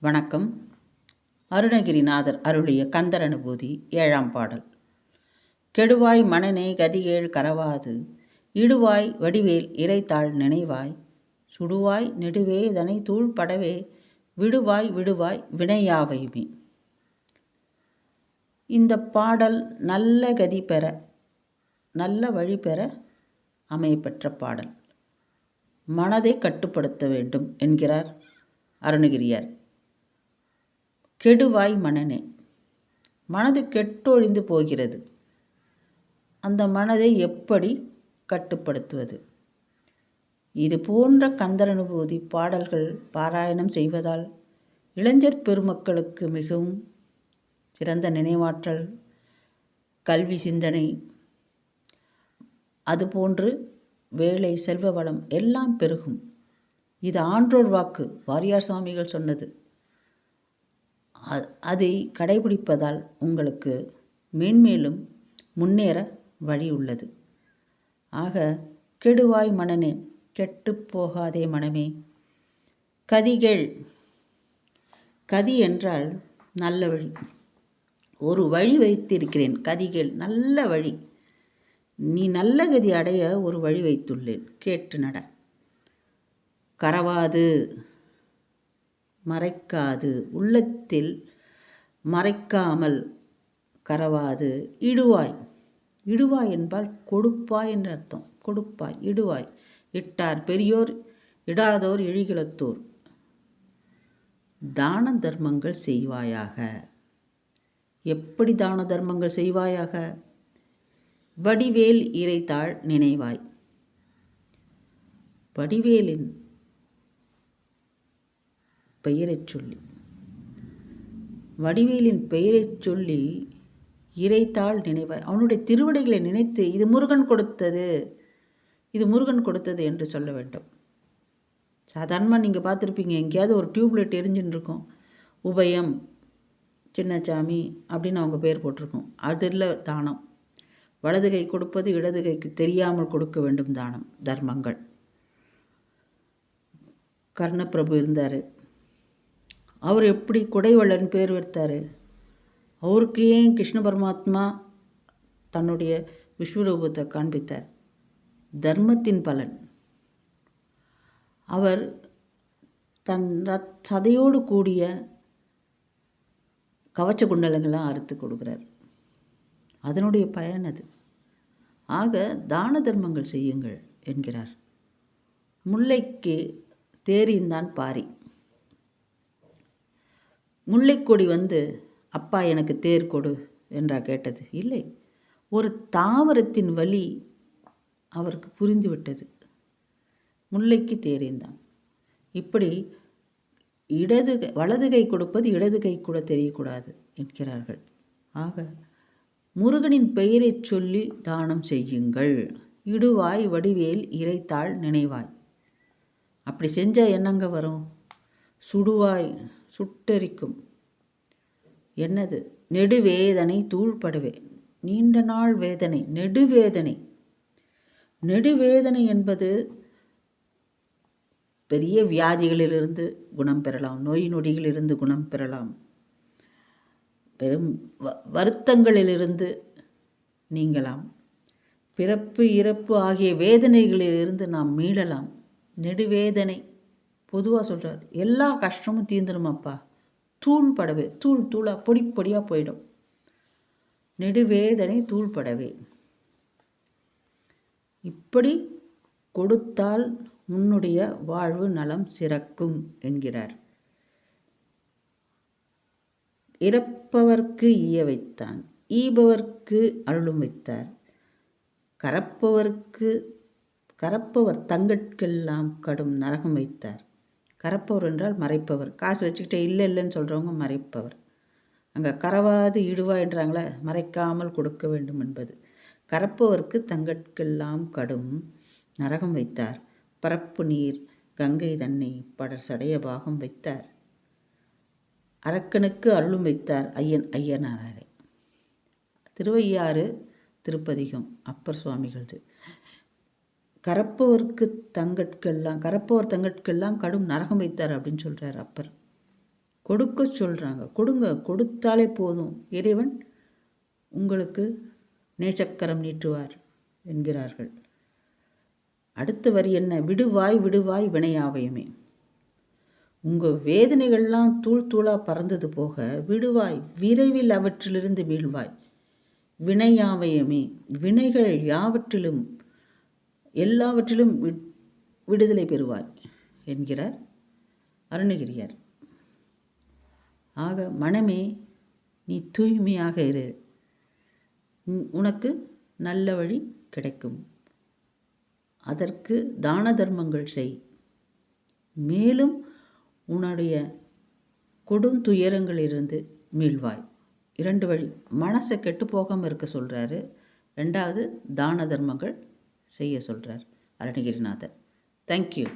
வணக்கம். அருணகிரிநாதர் அருளிய கந்தர் அனுபூதி ஏழாம் பாடல். கெடுவாய் மனநே கதிகேழ் கரவாது இடுவாய் வடிவேல் இறைத்தாள் நினைவாய் சுடுவாய் நெடுவே தனை தூள் படவே விடுவாய் விடுவாய் வினையாவையுமே இந்த பாடல் நல்ல கதி பெற நல்ல வழி பெற அமையப்பெற்ற பாடல். மனதை கட்டுப்படுத்த வேண்டும் என்கிறார் அருணகிரியார். கெடுவாய் மனநே. மனது கெட்டொழிந்து போகிறது. அந்த மனதை எப்படி கட்டுப்படுத்துவது? இது போன்ற கந்தரனுபூதி பாடல்கள் பாராயணம் செய்வதால் இளைஞர் பெருமக்களுக்கு மிகவும் சிறந்த நினைவாற்றல் கல்வி சிந்தனை அதுபோன்று வேலை செல்வ வளம் எல்லாம் பெருகும். இது ஆன்றோர் வாக்கு வாரியார் சுவாமிகள் சொன்னது. அதை கடைபிடிப்பதால் உங்களுக்கு மேன்மேலும் முன்னேற வழி உள்ளது ஆக கெடுவாய் மனனே கெட்டு போகாதே மனமே. கதிகள். கதி என்றால் நல்ல வழி. ஒரு வழி வைத்திருக்கிறேன் கதிகள் நல்ல வழி. நீ நல்ல கதி அடைய ஒரு வழி வைத்துள்ளேன் கேட்டு நட. கரவாது. மறைக்காது. உள்ளத்தில் மறைக்காமல் கரவாது. இடுவாய். இடுவாய் என்பால் கொடுப்பாய் என்று அர்த்தம். கொடுப்பாய். இடுவாய். இட்டார் பெரியோர் இடாதோர் இழிகுலத்தோர் தான தர்மங்கள் செய்வாயாக. எப்படி தான தர்மங்கள் செய்வாயாக? வடிவேல் இறைத்தாள் நினைவாய். வடிவேலின் பெயரைச் சொல்லி. வடிவேலின் பெயரைச் சொல்லி இறைத்தாள் நினைவார். அவனுடைய திருவடிகளை நினைத்து இது முருகன் கொடுத்தது இது முருகன் கொடுத்தது என்று சொல்ல வேண்டும். சாதாரணமாக நீங்கள் பார்த்துருப்பீங்க எங்கேயாவது ஒரு டியூப்லைட் எரிஞ்சுன்னு இருக்கும் உபயம் சின்னச்சாமி அப்படின்னு அவங்க பேர் போட்டிருக்கோம். அதில் தானம். வலது கை கொடுப்பது இடது கைக்கு தெரியாமல் கொடுக்க வேண்டும் தானம் தர்மங்கள். கர்ணப்பிரபு இருந்தார். அவர் எப்படி குடைவள்ளன் பேர் வைத்தார் அவருக்கு ஏன் கிருஷ்ண பரமாத்மா தன்னுடைய விஸ்வரூபத்தை காண்பித்தார்? தர்மத்தின் பலன். அவர் தன் சதையோடு கூடிய கவச்ச குண்டலங்களாம் அறுத்து கொடுக்குறார். அதனுடைய பயன் அது. ஆக தான தர்மங்கள் செய்யுங்கள் என்கிறார். முல்லைக்கு தேரின்தான் பாரி. முல்லைக்கொடி வந்து அப்பா எனக்கு தேர் கொடு என்றா கேட்டது. இல்லை ஒரு தாவரத்தின் வழி அவருக்கு புரிந்துவிட்டது முல்லைக்கு தேறிந்தான் இப்படி இடது வலது கை கொடுப்பது இடது கை கூட தெரியக்கூடாது என்கிறார்கள். ஆக முருகனின் பெயரை சொல்லி தானம் செய்யுங்கள். இடுவாய் வடிவேல் இறைத்தாள் நினைவாய். அப்படி செஞ்சால் என்னங்க வரும்? சுடுவாய் சுட்டரிக்கும். என்னது? நெடுவேதனை தூள்படுவே. நீண்ட நாள் வேதனை நெடுவேதனை. நெடுவேதனை என்பது பெரிய வியாதிகளிலிருந்து குணம் பெறலாம் நோய் நொடிகளிலிருந்து குணம் பெறலாம். பெரும் வ வருத்தங்களிலிருந்து நீங்கலாம். பிறப்பு இறப்பு ஆகிய வேதனைகளிலிருந்து நாம் மீளலாம். நெடுவேதனை. பொதுவாக சொல்கிறார் எல்லா கஷ்டமும் தீந்துருமாப்பா தூள் படவே தூள் தூளாக பொடி பொடியாக போயிடும். நெடுவேதனை தூள் படவே. இப்படி கொடுத்தால் உன்னுடைய வாழ்வு நலம் சிறக்கும் என்கிறார். இறப்பவர்க்கு ஈய வைத்தான் ஈபவர்க்கு அருளும் வைத்தார். கரப்பவர்க்கு கரப்பவர் தங்கட்கெல்லாம் கடும் நரகம் வைத்தார். கரப்பவர் என்றால் மறைப்பவர். காசு வச்சுக்கிட்டே இல்லை இல்லைன்னு சொல்கிறவங்க மறைப்பவர். அங்கே கரவாது இடுவா என்றாங்களே மறைக்காமல் கொடுக்க வேண்டும் என்பது. கரப்பவர்க்கு தங்கட்கெல்லாம் கடும் நரகம் வைத்தார். பரப்பு நீர் கங்கை தன்னை படர் சடைய பாகம் வைத்தார். அரக்கனுக்கு அருளும் வைத்தார் ஐயன் ஐயனாரே. திருவையாறு திருப்பதிகம் அப்பர் சுவாமிகளது. கரப்பவர்க்கு தங்கட்கெல்லாம் கரப்பவர் தங்கட்கெல்லாம் கடும் நரகம் வைத்தார் அப்படின்னு சொல்கிறார் அப்பர். கொடுக்க சொல்கிறாங்க கொடுங்க கொடுத்தாலே போதும். இறைவன் உங்களுக்கு நேசக்கரம் நீட்டுவார் என்கிறார்கள். அடுத்த வரி என்ன? விடுவாய் விடுவாய் வினையாவையுமே. உங்கள் வேதனைகள்லாம் தூள் தூளாக பறந்தது போக விடுவாய் விரைவில் அவற்றிலிருந்து வீழ்வாய். வினையாவையுமே. வினைகள் யாவற்றிலும் எல்லாவற்றிலும் விடுதலை பெறுவாய் என்கிறார் அருணகிரியார். ஆக மனமே நீ தூய்மையாக இரு. உனக்கு நல்ல வழி கிடைக்கும். அதற்கு தான தர்மங்கள் செய். மேலும் உன்னுடைய கொடும் துயரங்களிலிருந்து மீள்வாய். இரண்டு வழி மனசை கெட்டு போகாமல் இருக்க சொல்கிறாரு ரெண்டாவது தான தர்மங்கள் செய்ய சொல்கிறார் அருணகிரிநாதர். தேங்க்யூ